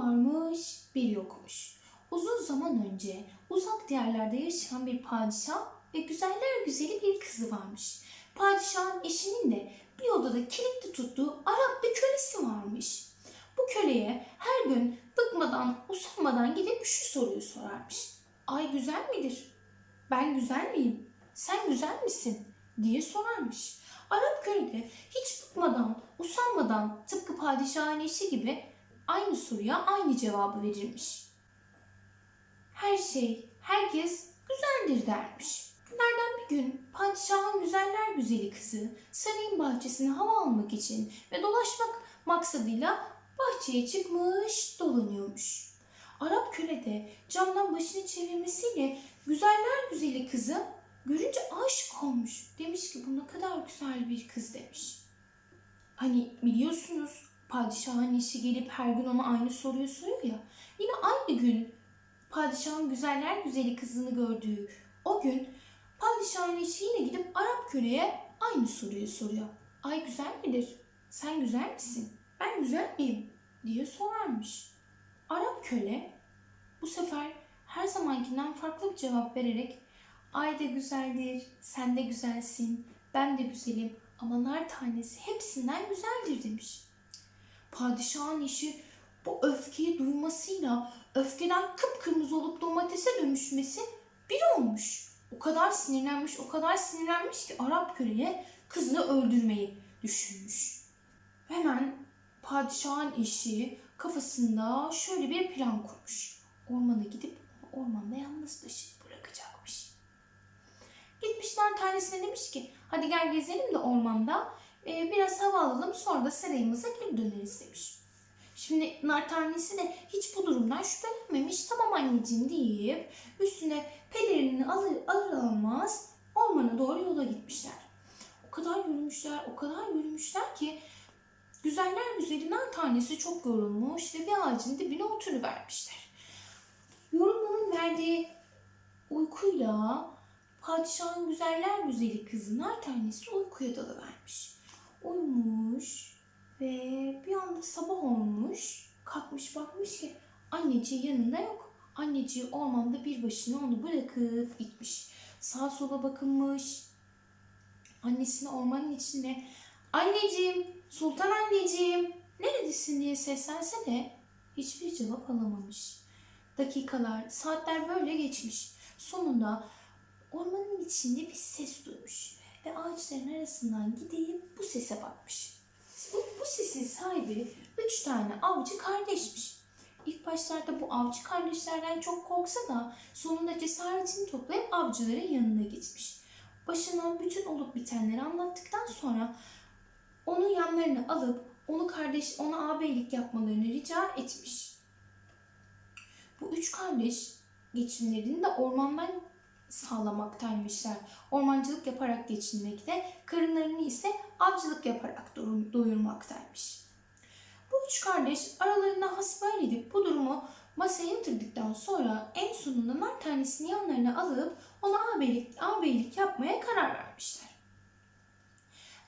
varmış bir yokmuş. Uzun zaman önce uzak diyarlarda yaşayan bir padişah ve güzeller güzeli bir kızı varmış. Padişahın eşinin de bir odada kilitli tuttuğu Arap bir kölesi varmış. Bu köleye her gün bıkmadan, usanmadan gidip şu soruyu sorarmış. Ay güzel midir? Ben güzel miyim? Sen güzel misin? diye sorarmış. Arap köle de hiç bıkmadan, usanmadan tıpkı padişahın eşi gibi aynı soruya aynı cevabı verirmiş. Her şey, herkes güzeldir dermiş. Günlerden bir gün padişahın güzeller güzeli kızı sarayın bahçesine hava almak için ve dolaşmak maksadıyla bahçeye çıkmış dolanıyormuş. Arap köle de camdan başını çevirmesiyle güzeller güzeli kızı görünce aşık olmuş. Demiş ki bu ne kadar güzel bir kız demiş. Hani biliyorsunuz padişahın eşi gelip her gün ona aynı soruyu soruyor ya. Yine aynı gün padişahın güzeller güzeli kızını gördüğü o gün padişahın eşi yine gidip Arap köleye aynı soruyu soruyor. Ay güzel midir? Sen güzel misin? Ben güzel miyim? diye sorarmış. Arap köle bu sefer her zamankinden farklı bir cevap vererek Ay da güzeldir, sen de güzelsin, ben de güzelim ama nar tanesi hepsinden güzeldir demiş. Padişahın eşi bu öfkeyi duymasıyla öfkeden kıpkırmızı olup domatese dönüşmesi bir olmuş. O kadar sinirlenmiş, o kadar sinirlenmiş ki Arap köleye kızını öldürmeyi düşünmüş. Hemen padişahın eşi kafasında şöyle bir plan kurmuş. Ormana gidip ormanda yalnız başına bırakacakmış. Gitmişler tanesine demiş ki hadi gel gezelim de ormanda e, biraz hava alalım sonra da sarayımıza geri döneriz demiş. Şimdi nar tanesi de hiç bu durumdan şüphelenmemiş. Tamam anneciğim deyip üstüne pelerinini alır, alır almaz ormana doğru yola gitmişler. O kadar yürümüşler, o kadar yürümüşler ki güzeller güzeli nar tanesi çok yorulmuş ve bir ağacın dibine oturuvermişler. Yorulmanın verdiği uykuyla padişahın güzeller güzeli kızı nar tanesi uykuya dalıvermiş. Uyumuş ve bir anda sabah olmuş. Kalkmış bakmış ki anneciği yanında yok. Anneciği ormanda bir başına onu bırakıp gitmiş. Sağa sola bakınmış. Annesine ormanın içinde anneciğim, sultan anneciğim neredesin diye seslense de hiçbir cevap alamamış. Dakikalar, saatler böyle geçmiş. Sonunda ormanın içinde bir ses duymuş ve ağaçların arasından gidip bu sese bakmış. Bu, bu sesin sahibi üç tane avcı kardeşmiş. İlk başlarda bu avcı kardeşlerden çok korksa da sonunda cesaretini toplayıp avcıların yanına gitmiş. Başından bütün olup bitenleri anlattıktan sonra onu yanlarına alıp onu kardeş ona ağabeylik yapmalarını rica etmiş. Bu üç kardeş geçimlerini de ormandan sağlamaktaymışlar. Ormancılık yaparak geçinmekte, karınlarını ise avcılık yaparak doyur- doyurmaktaymış. Bu üç kardeş aralarında hasbihal edip bu durumu masaya yatırdıktan sonra en sonunda nar tanesini yanlarına alıp ona ağabeylik, ağabeylik yapmaya karar vermişler.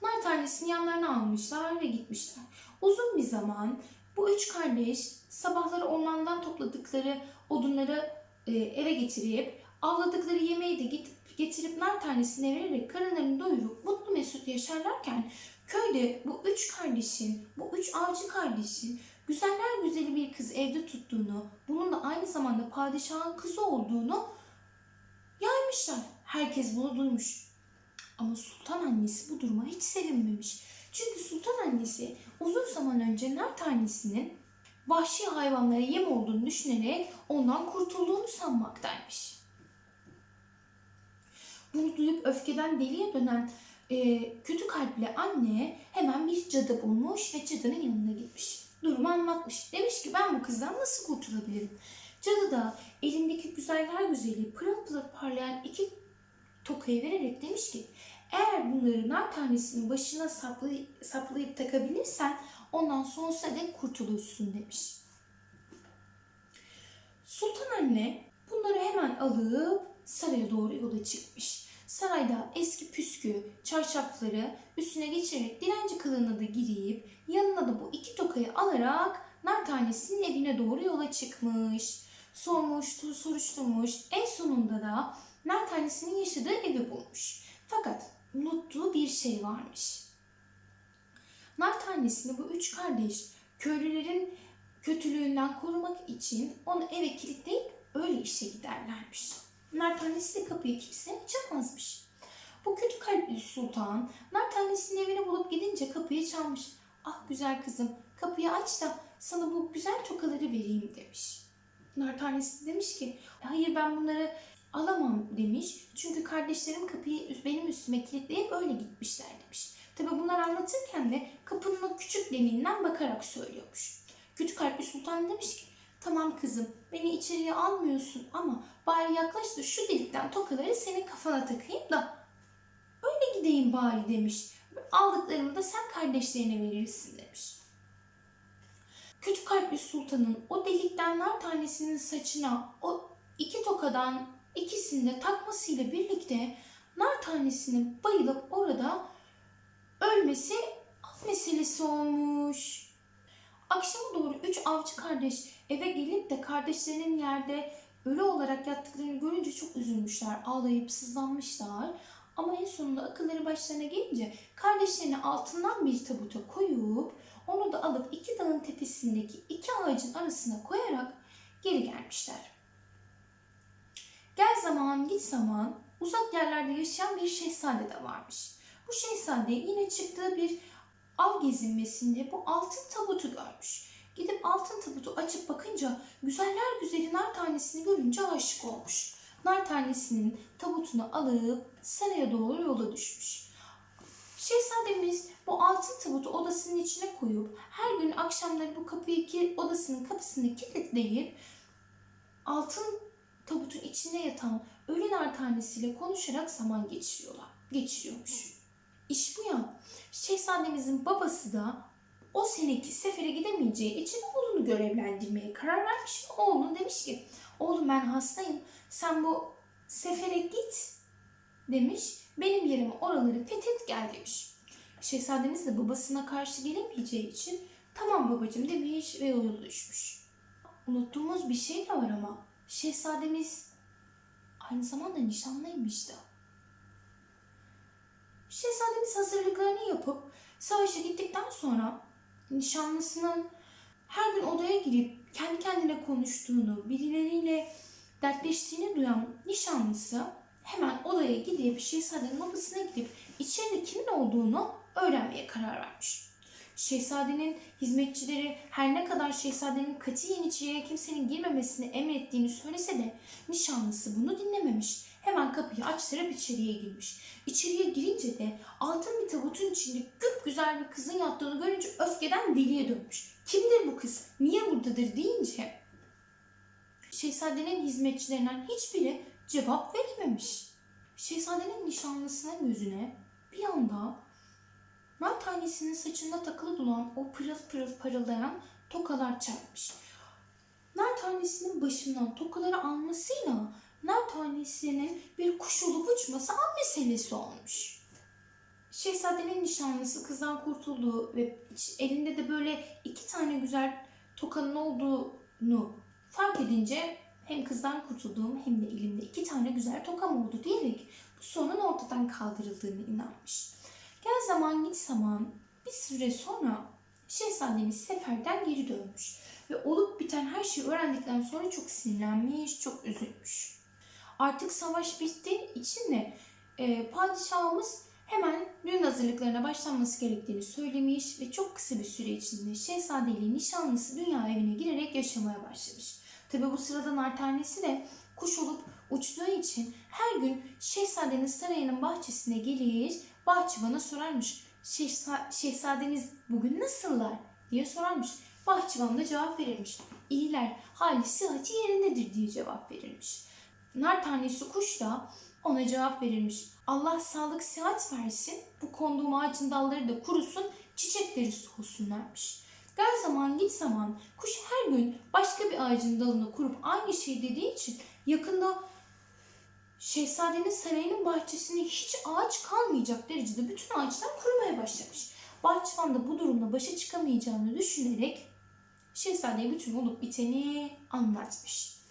Nar tanesini yanlarına almışlar ve gitmişler. Uzun bir zaman bu üç kardeş sabahları ormandan topladıkları odunları e, eve getirip avladıkları yemeği de getirip, getirip nar tanesine vererek karınlarını doyurup mutlu mesut yaşarlarken köyde bu üç kardeşin, bu üç avcı kardeşin güzeller güzeli bir kız evde tuttuğunu, bunun da aynı zamanda padişahın kızı olduğunu yaymışlar. Herkes bunu duymuş. Ama sultan annesi bu duruma hiç sevinmemiş. Çünkü sultan annesi uzun zaman önce nar tanesinin vahşi hayvanlara yem olduğunu düşünerek ondan kurtulduğunu sanmaktaymış. Bunu duyup öfkeden deliye dönen e, kötü kalpli anne hemen bir cadı bulmuş ve cadının yanına gitmiş. Durumu anlatmış. Demiş ki ben bu kızdan nasıl kurtulabilirim? Cadı da elindeki güzeller güzeli pırıl pırıl parlayan iki tokayı vererek demiş ki eğer bunları nar tanesinin başına saplayıp, saplayıp takabilirsen ondan sonsuza dek kurtulursun demiş. Sultan anne bunları hemen alıp saraya doğru yola çıkmış. Sarayda eski püskü, çarşafları üstüne geçirerek dilenci kılığına da girip yanına da bu iki tokayı alarak nar tanesinin evine doğru yola çıkmış. Sormuş, soruşturmuş. En sonunda da nar tanesinin yaşadığı evi bulmuş. Fakat unuttuğu bir şey varmış. Nar tanesini bu üç kardeş köylülerin kötülüğünden korumak için onu eve kilitleyip öyle işe giderlermiş. Nar tanesi de kapıyı kimse açamazmış. Bu kötü kalpli sultan nar tanesinin evini bulup gidince kapıyı çalmış. Ah güzel kızım kapıyı aç da sana bu güzel tokaları vereyim demiş. Nar tanesi demiş ki hayır ben bunları alamam demiş. Çünkü kardeşlerim kapıyı benim üstüme kilitleyip öyle gitmişler demiş. Tabi bunlar anlatırken de kapının o küçük deliğinden bakarak söylüyormuş. Kötü kalpli sultan demiş ki tamam kızım beni içeriye almıyorsun ama bari yaklaş da şu delikten tokaları senin kafana takayım da öyle gideyim bari demiş. Aldıklarımı da sen kardeşlerine verirsin demiş. Kötü kalpli sultanın o delikten nar tanesinin saçına o iki tokadan ikisini de takmasıyla birlikte nar tanesinin bayılıp orada ölmesi meselesi olmuş. Akşama doğru üç avcı kardeş eve gelip de kardeşlerinin yerde ölü olarak yattıklarını görünce çok üzülmüşler. Ağlayıp sızlanmışlar. Ama en sonunda akılları başlarına gelince kardeşlerini altından bir tabuta koyup onu da alıp iki dağın tepesindeki iki ağacın arasına koyarak geri gelmişler. Gel zaman git zaman uzak yerlerde yaşayan bir şehzade de varmış. Bu şehzade yine çıktığı bir av gezinmesinde bu altın tabutu görmüş. Gidip altın tabutu bakınca güzeller güzeli nar tanesini görünce aşık olmuş. Nar tanesinin tabutunu alıp saraya doğru yola düşmüş. Şehzademiz bu altın tabutu odasının içine koyup her gün akşamları bu kapıyı ki odasının kapısını kilitleyip altın tabutun içinde yatan ölü nar tanesiyle konuşarak zaman geçiriyorlar. Geçiriyormuş. İş bu ya. Şehzademizin babası da o seneki sefere gidemeyeceği için oğlunu görevlendirmeye karar vermiş. Oğluna demiş ki oğlum ben hastayım sen bu sefere git demiş. Benim yerime oraları fethet gel demiş. Şehzademiz de babasına karşı gelemeyeceği için tamam babacığım demiş ve yola düşmüş. Unuttuğumuz bir şey de var ama şehzademiz aynı zamanda nişanlıymış da. Şehzademiz hazırlıklarını yapıp savaşa gittikten sonra nişanlısının her gün odaya girip kendi kendine konuştuğunu, birileriyle dertleştiğini duyan nişanlısı hemen odaya gidip şehzadenin odasına gidip içeride kimin olduğunu öğrenmeye karar vermiş. Şehzadenin hizmetçileri her ne kadar şehzadenin katiyen içeriye kimsenin girmemesini emrettiğini söylese de nişanlısı bunu dinlememiş. Hemen kapıyı açtırıp içeriye girmiş. İçeriye girince de altın bir tabutun içinde güp güzel bir kızın yattığını görünce öfkeden deliye dönmüş. Kimdir bu kız? Niye buradadır deyince Şehzadenin hizmetçilerinden hiçbiri cevap verememiş. Şehzadenin nişanlısının gözüne bir anda nar tanesinin saçında takılı duran o pırıl pırıl parıldayan tokalar çarpmış. Nar tanesinin başından tokaları almasıyla tanesinin bir kuş olup uçması an meselesi olmuş. Şehzadenin nişanlısı kızdan kurtulduğu ve elinde de böyle iki tane güzel tokanın olduğunu fark edince hem kızdan kurtulduğum hem de elimde iki tane güzel tokam oldu diyerek bu sorunun ortadan kaldırıldığını inanmış. Gel zaman git zaman bir süre sonra şehzademiz seferden geri dönmüş ve olup biten her şeyi öğrendikten sonra çok sinirlenmiş, çok üzülmüş. Artık savaş bittiği için de e, padişahımız hemen düğün hazırlıklarına başlanması gerektiğini söylemiş ve çok kısa bir süre içinde şehzadeyle nişanlısı dünya evine girerek yaşamaya başlamış. Tabi bu sırada nar tanesi de kuş olup uçtuğu için her gün şehzadenin sarayının bahçesine gelir, bahçıvana sorarmış. Şehza şehzadeniz bugün nasıllar diye sorarmış. Bahçıvan da cevap verirmiş. İyiler, hali sıhhati yerindedir diye cevap verirmiş. Nar tanesi kuş da ona cevap verirmiş. Allah sağlık sıhhat versin, bu konduğum ağacın dalları da kurusun, çiçekleri solsunlarmış. Gel zaman git zaman kuş her gün başka bir ağacın dalını kurup aynı şey dediği için yakında şehzadenin sarayının bahçesinde hiç ağaç kalmayacak derecede bütün ağaçlar kurumaya başlamış. Bahçıvan da bu durumla başa çıkamayacağını düşünerek şehzadeye bütün olup biteni anlatmış.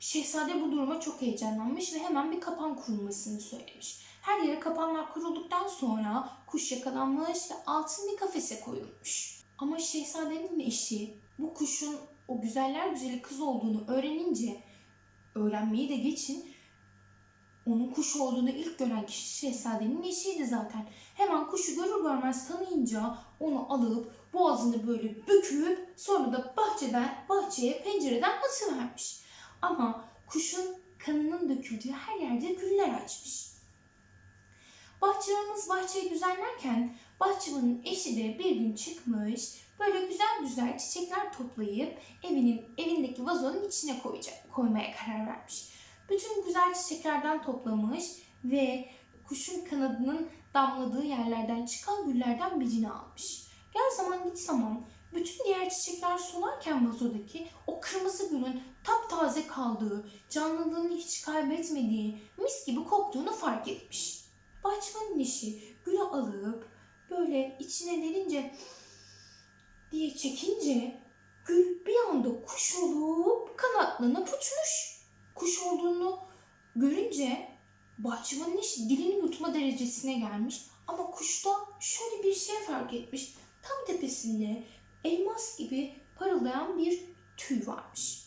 Şehzade bu duruma çok heyecanlanmış ve hemen bir kapan kurulmasını söylemiş. Her yere kapanlar kurulduktan sonra kuş yakalanmış ve altın bir kafese koyulmuş. Ama şehzadenin eşi bu kuşun o güzeller güzeli kız olduğunu öğrenince öğrenmeyi de geçin onun kuş olduğunu ilk gören kişi şehzadenin eşiydi zaten. Hemen kuşu görür görmez tanıyınca onu alıp boğazını böyle büküp sonra da bahçeden bahçeye pencereden atıvermiş. Ama kuşun kanının döküldüğü her yerde güller açmış. Bahçıvanımız bahçeyi düzenlerken bahçıvanın eşi de bir gün çıkmış böyle güzel güzel çiçekler toplayıp evinin evindeki vazonun içine koyacak, koymaya karar vermiş. Bütün güzel çiçeklerden toplamış ve kuşun kanadının damladığı yerlerden çıkan güllerden birini almış. Gel zaman git zaman bütün diğer çiçekler solarken vazodaki o kırmızı gülün taptaze kaldığı, canlılığını hiç kaybetmediği, mis gibi koktuğunu fark etmiş. Bahçıvanın eşi gülü alıp böyle içine derince diye çekince gül bir anda kuş olup kanatlanıp uçmuş. Kuş olduğunu görünce bahçıvanın eşi dilini yutma derecesine gelmiş. Ama kuşta şöyle bir şey fark etmiş. Tam tepesinde elmas gibi parıldayan bir tüy varmış.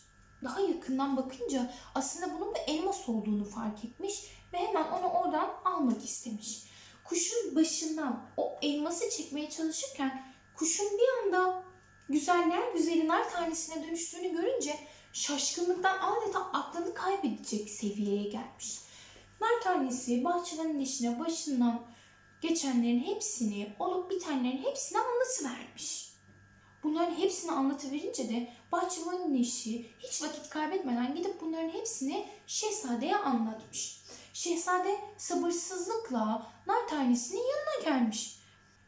Daha yakından bakınca aslında bunun bir elmas olduğunu fark etmiş ve hemen onu oradan almak istemiş. Kuşun başından o elması çekmeye çalışırken kuşun bir anda güzeller güzeli nar tanesine dönüştüğünü görünce şaşkınlıktan adeta aklını kaybedecek seviyeye gelmiş. Nar tanesi bahçıvanın eşine başından geçenlerin hepsini, olup bitenlerin hepsini anlatıvermiş. Bunların hepsini anlatıverince de bahçıvanın eşi hiç vakit kaybetmeden gidip bunların hepsini şehzadeye anlatmış. Şehzade sabırsızlıkla nar tanesinin yanına gelmiş.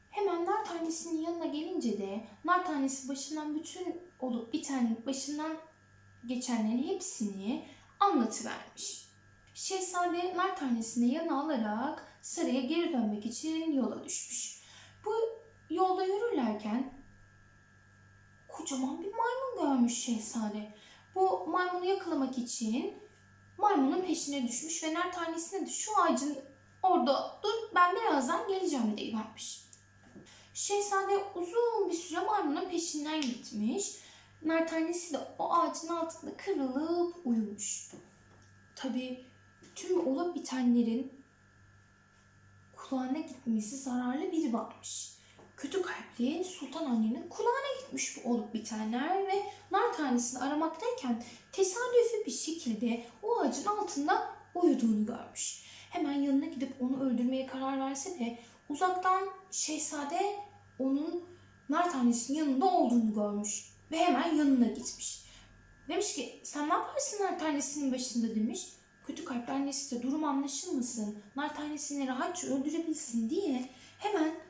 Hemen nar tanesinin yanına gelince de nar tanesi başından bütün olup biten başından geçenlerin hepsini anlatıvermiş. Şehzade nar tanesini yanına alarak saraya geri dönmek için yola düşmüş. Bu yolda yürürlerken kocaman bir maymun görmüş şehzade. Bu maymunu yakalamak için maymunun peşine düşmüş ve nar tanesine de şu ağacın orada dur ben birazdan geleceğim deyivermiş. Şehzade uzun bir süre maymunun peşinden gitmiş. Nar tanesi de o ağacın altında kırılıp uyumuş. Tabii tüm olup bitenlerin kulağına gitmesi zararlı biri varmış. Kötü kalpli Sultan annenin kulağına gitmiş bu olup bitenler ve nar tanesini aramaktayken tesadüfi bir şekilde o ağacın altında uyuduğunu görmüş. Hemen yanına gidip onu öldürmeye karar verse de uzaktan şehzade onun nar tanesinin yanında olduğunu görmüş ve hemen yanına gitmiş. Demiş ki sen ne yaparsın nar tanesinin başında demiş. Kötü kalpli annesi de durum anlaşılmasın, nar tanesini rahatça öldürebilsin diye hemen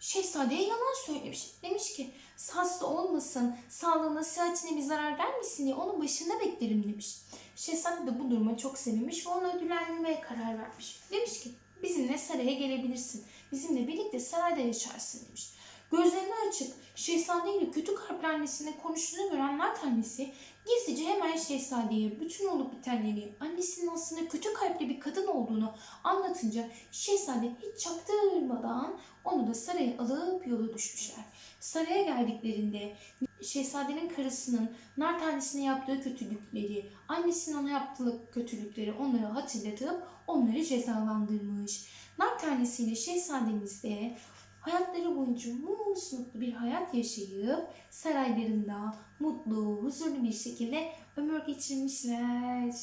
şehzadeye yalan söylemiş. Demiş ki hasta olmasın, sağlığına, sıhhatine bir zarar vermesin diye onun başında beklerim demiş. Şehzade de bu duruma çok sevinmiş ve onu ödüllendirmeye karar vermiş. Demiş ki bizimle saraya gelebilirsin, bizimle birlikte sarayda yaşarsın demiş. Gözlerini açıp şehzade ile kötü kalpli annesinin konuştuğunu gören tanesi gizlice hemen şehzadeye bütün olup bitenleri annesinin aslında kötü kalpli bir kadın olduğunu anlatınca şehzade hiç çaktırmadan onu da saraya alıp yola düşmüşler. Saraya geldiklerinde şehzadenin karısının nar tanesine yaptığı kötülükleri, annesinin ona yaptığı kötülükleri onlara hatırlatıp onları cezalandırmış. Nar tanesiyle şehzademiz de hayatları boyunca mutlu bir hayat yaşayıp saraylarında mutlu, huzurlu bir şekilde ömür geçirmişler.